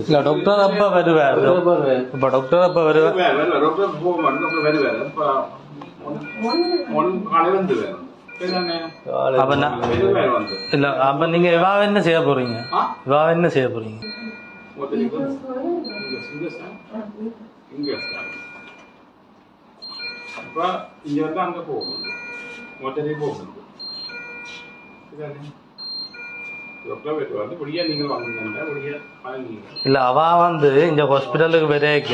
இல்ல டாக்டர் அப்ப வருவார் இப்ப டாக்டர் அப்ப வருவார் அப்ப நான் இல்ல அப்ப நீங்க இவா என்ன செய்ய போறீங்க இவா என்ன செய்ய போறீங்க அப்ப இங்க வந்து அங்க போகும் மொட்டரே போகும் டாக்டர் வீட்டு வந்து இப்படியே நீங்கள் வாங்குங்க இப்படியே வாங்கிங்க இல்ல அவ வந்து இந்த ஹாஸ்பிட்டலுக்கு வரைக்க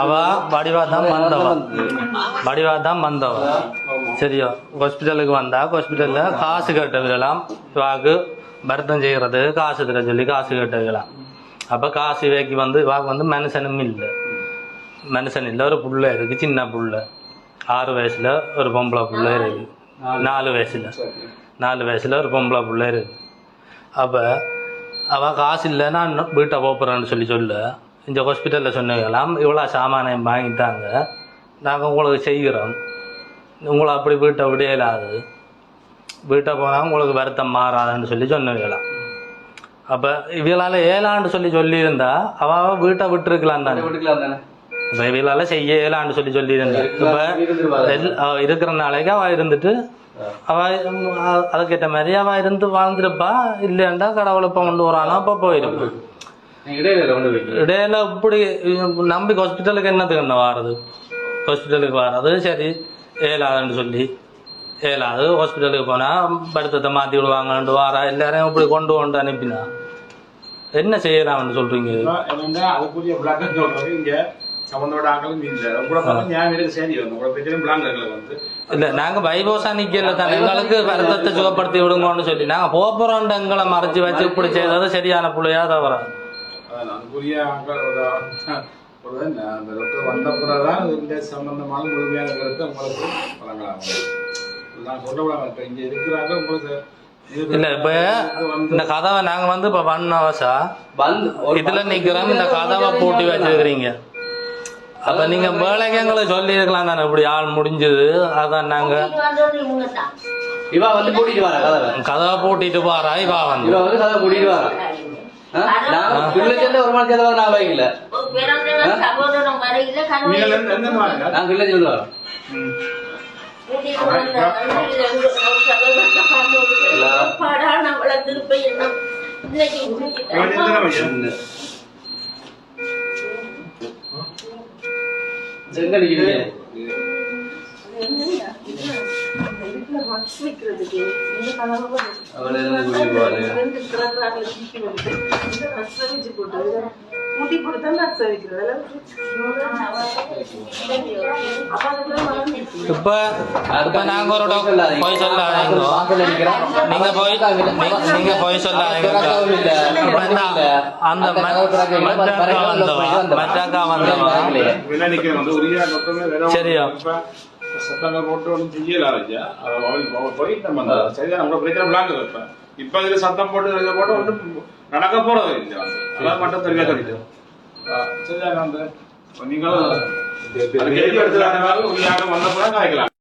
அவ வடிவா தான் வந்தவ. வடிவா தான் வந்தவ. சரியா ஹாஸ்பிட்டலுக்கு வந்தா ஹாஸ்பிட்டல்ல காசு கட்டலாம் இவாக்கு பரதம் செய்யறது காசு தர சொல்லி காசு கட்டலாம் அப்ப காசு இவைக்கு வந்து இவாக்கு வந்து மனுஷனும் இல்லை. மனுஷன் இல்லை ஒரு புள்ள இருக்கு சின்ன புள்ள. ஆறு வயசுல ஒரு பொம்பளை புள்ள இருக்கு. நாலு வயசுல. நாலு வயசுல ஒரு பொம்பளை புள்ள இருக்கு. அப்ப அவ காசு இல்லை நான் வீட்டை போப்புறேன்னு சொல்லி சொல்ல இந்த ஹாஸ்பிட்டலில் சொன்னீங்களாம் இவ்வளோ சாமானியம் வாங்கிட்டாங்க. நாங்கள் உங்களுக்கு செய்கிறோம். உங்களை அப்படி வீட்டை விடையலாது வீட்டை போனால் உங்களுக்கு வருத்தம் மாறாதுன்னு சொல்லி சொன்னீங்களாம். அப்போ இவளால் ஏலான்னு சொல்லி சொல்லியிருந்தா அவ அவ வீட்டை விட்டுருக்கலாம் தானே? இப்போ இவளால் செய்ய இயலான்னு சொல்லி சொல்லியிருந்தா. இப்போ இருக்கிற நாளைக்கு அவள் இருந்துட்டு அவ ம், அ- அதுக்கேற்ற மாதிரி அவ இருந்து வாழ்ந்துருப்பா இல்லையாண்டா கடவுளை இப்போ கொண்டு வரானா அப்போ போயிருப்பா இடையில இப்படி நம்பி ஹாஸ்பிட்டலுக்கு என்னத்துக்கு என்ன வாரது ஹாஸ்பிட்டலுக்கு வாரது சரி ஏலாதுன்னு சொல்லி ஏலாது ஹாஸ்பிட்டலுக்கு போனால் படுத்தத்தை மாற்றி விடுவாங்கன்ட்டு வாரா எல்லாரையும் இப்படி கொண்டு கொண்டு அனுப்பினா என்ன செய்யலாம்னு சொல்றீங்க என்னன்னா அதுக்குரிய விளக்கம் சொல்றது இங்க சம்பந்தோட ஆக்களும் இல்லை உங்களை பார்த்து ஞாபகம் இருக்கு சரி. வந்து இல்ல நாங்க பைபோசா நிக்கல தான் எங்களுக்கு வருத்தத்தை சுகப்படுத்தி விடுங்கன்னு சொல்லி. நாங்க போறோம் எங்களை மறைச்சு வச்சு இப்படி செய்தது சரியான புள்ளையா தவிர அதான் அதுக்குரிய ஆக்கள் அந்த டாக்டர் வந்த பிறகுதான் இந்த சம்பந்தமான முழுமையான கருத்தை உங்களுக்கு வழங்கலாம். நான் சொல்ல இங்க இருக்கிறாங்க உங்களுக்கு இல்ல இப்ப இந்த கதவை நாங்க வந்து இப்ப ஒன் ஹவர்ஸா இதுல நிக்கிறோம் இந்த கதவை பூட்டி வச்சிருக்கிறீங்க. அப்ப நீங்க வேலைக்கு எங்களுக்கு சொல்லி இருக்கலாம் தானே இப்படி ஆள் முடிஞ்சது. அதான் நாங்க இவா வந்து கூட்டிட்டு வரா கதவை. கதவை பூட்டிட்டு போறா இவா வந்து. இவ வந்து கதவை கூட்டிட்டு வரா ஆ? நான் பிள்ளை சேர்ந்து ஒரு மணி சேர்ந்து என்ன கூட்டிட்டு போவாரு இப்ப இப்ப நாங்க ஒரு டாக்டர் போய் சொல்லாதீங்க நீங்க போய் நீங்க- போய் இந்த அந்த ம- மற்றாக்கா வந்தவா மற்றாக்கா வந்தவா விலை நிக்கிற வந்து உரிய டாக்டருமே வேற சரியா. சத்தங்கள் போட்டு ஒன்றும் செய்யல அவள் அவ போய் நம்ம சரியா நம்ம பிரச்சனை விளாங்க இப்ப இப்ப இதுல சத்தம் போட்டு இதை போட்டு ஒன்றும் நடக்க போறது இல்லை. அதான் மட்டும் தெரியா சொல்லிட்டு. சரியா அந்த நீங்களும் அதுக்கு எழுதி எடுத்துக்காங்க உரியாக வந்த போல காய்க்கலாம்.